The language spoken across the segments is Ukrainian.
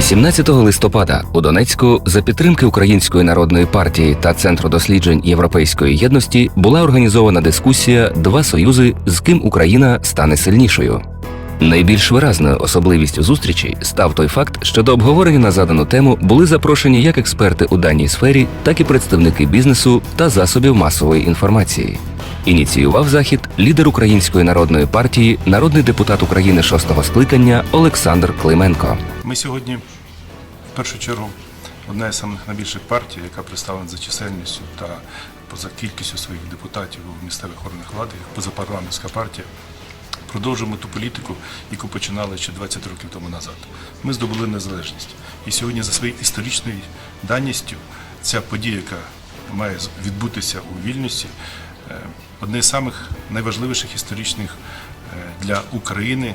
18 листопада у Донецьку за підтримки Української народної партії та Центру досліджень Європейської єдності була організована дискусія Два союзи, з ким Україна стане сильнішою. Найбільш виразною особливістю зустрічі став той факт, що до обговорення на задану тему були запрошені як експерти у даній сфері, так і представники бізнесу та засобів масової інформації. Ініціював захід лідер Української народної партії, народний депутат України шостого скликання Олександр Клименко. Ми сьогодні, в першу чергу, одна самих найбільших партій, яка представлена за чисельністю та поза кількістю своїх депутатів у місцевих органах влади, позапарламентська партія, продовжуємо ту політику, яку починали ще 20 років тому назад. Ми здобули незалежність. І сьогодні за своєю історичною даністю ця подія, яка має відбутися у вільності, е, одне з самих найважливіших історичних е, для України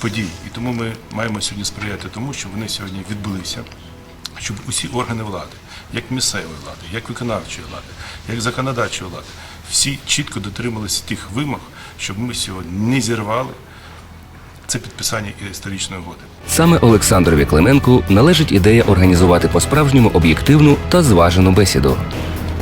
подій. І тому ми маємо сьогодні сприяти тому, щоб вони сьогодні відбулися, щоб усі органи влади, як місцевої влади, як виконавчої влади, як законодавчої влади, всі чітко дотрималися тих вимог, щоб ми сьогодні не зірвали це підписання історичної угоди. Саме Олександрові Клименку належить ідея організувати по-справжньому об'єктивну та зважену бесіду.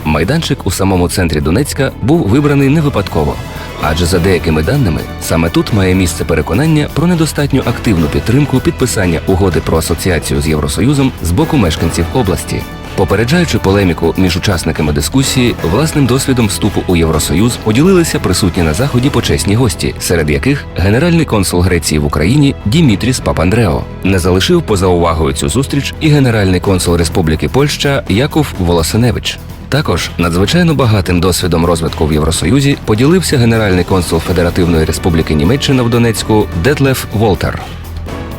Майданчик у самому центрі Донецька був вибраний не випадково, адже за деякими даними саме тут має місце переконання про недостатньо активну підтримку підписання угоди про асоціацію з Євросоюзом з боку мешканців області. Попереджаючи полеміку між учасниками дискусії, власним досвідом вступу у Євросоюз поділилися присутні на заході почесні гості, серед яких генеральний консул Греції в Україні Дімітріс Папандрео не залишив поза увагою цю зустріч і генеральний консул Республіки Польща Яков Волосиневич. Також надзвичайно багатим досвідом розвитку в Євросоюзі поділився генеральний консул Федеративної Республіки Німеччина в Донецьку Детлеф Волтер.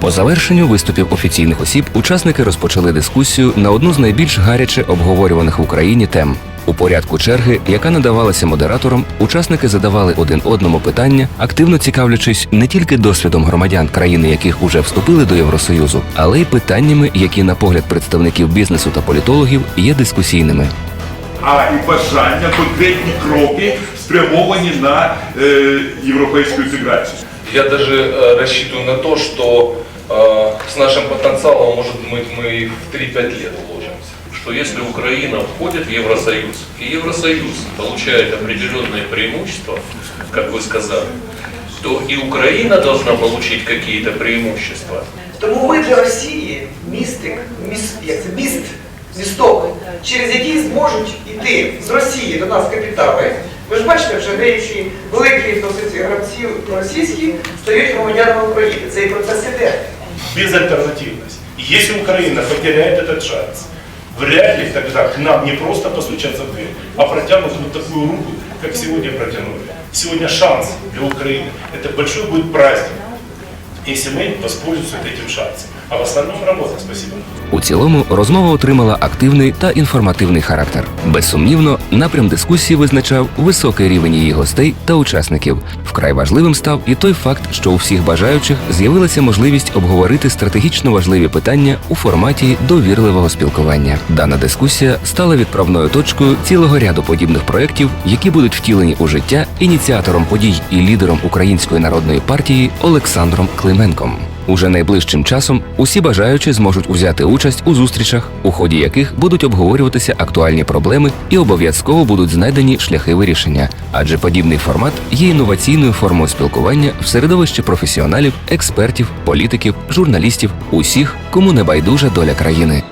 По завершенню виступів офіційних осіб учасники розпочали дискусію на одну з найбільш гаряче обговорюваних в Україні тем. У порядку черги, яка надавалася модератором, учасники задавали один одному питання, активно цікавлячись не тільки досвідом громадян країни, яких уже вступили до Євросоюзу, але й питаннями, які, на погляд представників бізнесу та політологів, є дискусійними. а і бажання, конкретні кроки спрямовані на е, європейську інтеграцію. Я даже э, рассчитываю на то, что э, с нашим потенциалом, может быть, мы и в 3-5 лет уложимся. Что если Украина входит в Евросоюз, и Евросоюз получает определенные преимущества, как вы сказали, то и Украина должна получить какие-то преимущества. Тому ми для Росії містик, міс, як це, міст, місток, через який зможуть йти з Росії до нас капітали. Ви ж бачите, вже деякі великі досить гравці російські стають громадянами України. Цей процес іде. Безальтернативность. И Если Украина потеряет этот шанс, вряд ли тогда к нам не просто постучатся в дверь, а протянут вот такую руку, как сегодня протянули. Сегодня шанс для Украины. Это большой будет праздник, если мы воспользуемся этим шансом. А в основном работа. Спасибо. У цілому розмова отримала активний та інформативний характер. Безсумнівно, напрям дискусії визначав високий рівень її гостей та учасників. Вкрай важливим став і той факт, що у всіх бажаючих з'явилася можливість обговорити стратегічно важливі питання у форматі довірливого спілкування. Дана дискусія стала відправною точкою цілого ряду подібних проєктів, які будуть втілені у життя ініціатором подій і лідером Української народної партії Олександром Клименком. Уже найближчим часом усі бажаючі зможуть узяти участь у зустрічах, у ході яких будуть обговорюватися актуальні проблеми і обов'язково будуть знайдені шляхи вирішення, адже подібний формат є інноваційною формою спілкування в середовищі професіоналів, експертів, політиків, журналістів, усіх, кому не байдужа доля країни.